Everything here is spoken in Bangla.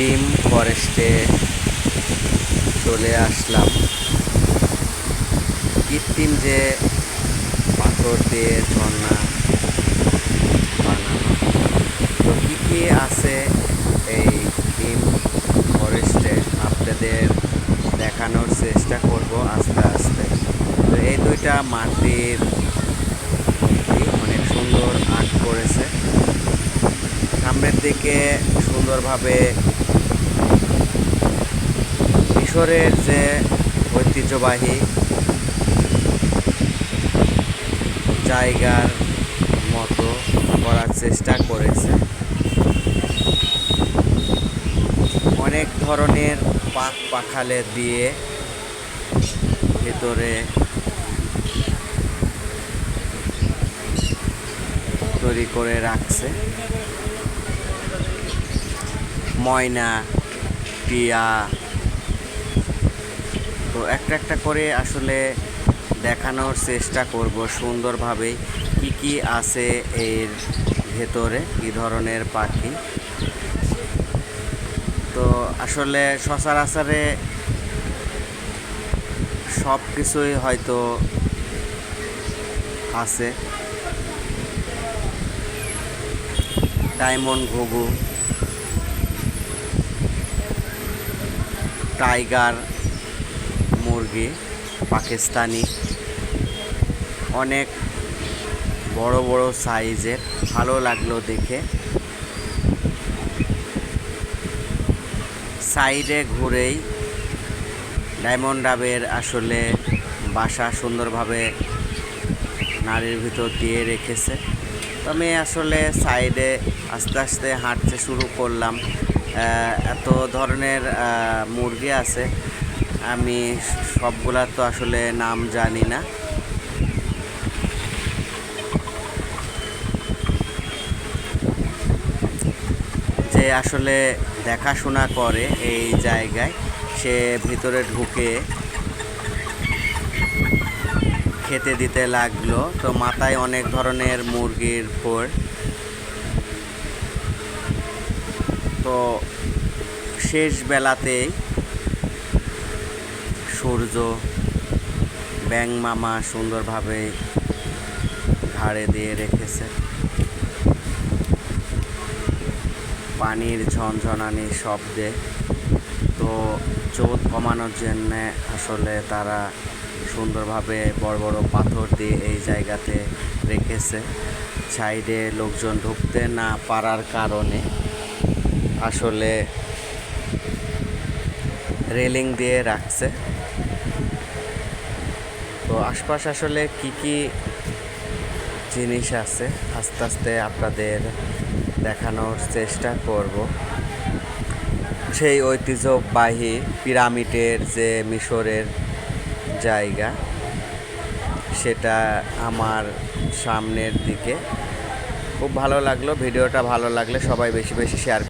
ডিম ফরেস্টে চলে আসলাম। কৃত্রিম যে পাথর দিয়ে ঝর্ণা বানানো তো কী কী আছে এই ডিম ফরেস্টে? আপনাদের দেখানোর চেষ্টা করব আস্তে আস্তে। তো এই দুইটা মাটির অনেক সুন্দর আর্ট করেছে। সামনের দিকে সুন্দরভাবে মিশরের যে ঐতিহ্যবাহী জায়গার মতো করার চেষ্টা করেছে। অনেক ধরনের পাক পাখালে দিয়ে ভেতরে তৈরি করে রাখছে। ময়না, টিয়া তো একটা একটা করে আসলে দেখানোর চেষ্টা করব সুন্দরভাবে কি কি আছে এর ভেতরে, কী ধরনের পাখি। তো আসলে সচরাচরে সব কিছুই হয়তো আছে। ডায়মন্ড, ঘুঘু, টাইগার মুরগি, পাকিস্তানি। অনেক বড় বড় সাইজের, ভালো লাগল দেখে। সাইডে ঘুরেই ডায়মন্ড ডাবের আসলে বাসা সুন্দরভাবে নারীর ভিতর দিয়ে রেখেছে। তো আমি আসলে সাইডে আস্তে আস্তে হাঁটতে শুরু করলাম। এত ধরনের মুরগি আছে। আমি সবগুলা তো আসলে নাম জানি না। যে আসলে দেখাশোনা করে এই জায়গায়, সে ভিতরে ঢুকে খেতে দিতে লাগল। তো মাথায় অনেক ধরনের মুরগির ফোর তো শেষ বেলাতেই সূর্য ব্যাং মামা সুন্দরভাবে ঘাড়ে দিয়ে রেখেছে। পানির ঝনঝনানি শব্দে। তো চোট কমানোর জন্য আসলে তারা সুন্দরভাবে বড় বড় পাথর দিয়ে এই জায়গাতে রেখেছে। সাইডে লোকজন ঢুকতে না পারার কারণে আসলে রেলিং দিয়ে রাখছে। তো আশপাশ আসলে কি কি জিনিস আছে? আস্তে আস্তে আপনাদের দেখানোর চেষ্টা করব। সেই ঐতিহ্যবাহী পিরামিডের যে মিশরের জায়গা, সেটা আমার সামনের দিকে। খুব ভালো লাগল, ভিডিওটা ভালো লাগলে সবাই বেশি বেশি শেয়ার